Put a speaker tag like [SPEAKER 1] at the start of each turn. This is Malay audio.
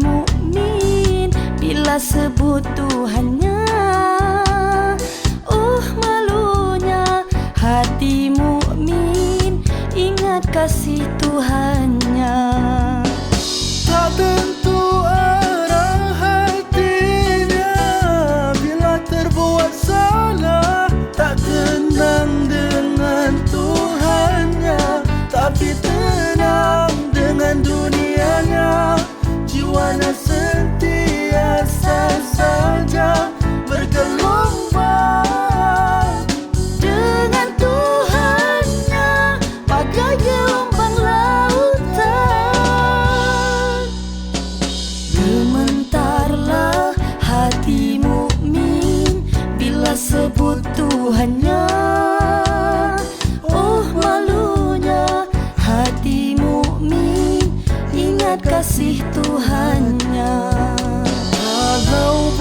[SPEAKER 1] mukmin bila sebut Tuhannya. Oh malunya hati mukmin ingat kasih Tuhannya
[SPEAKER 2] Tuhannya.
[SPEAKER 1] Oh malunya hati mukmin ingat kasih Tuhannya.
[SPEAKER 2] Kalau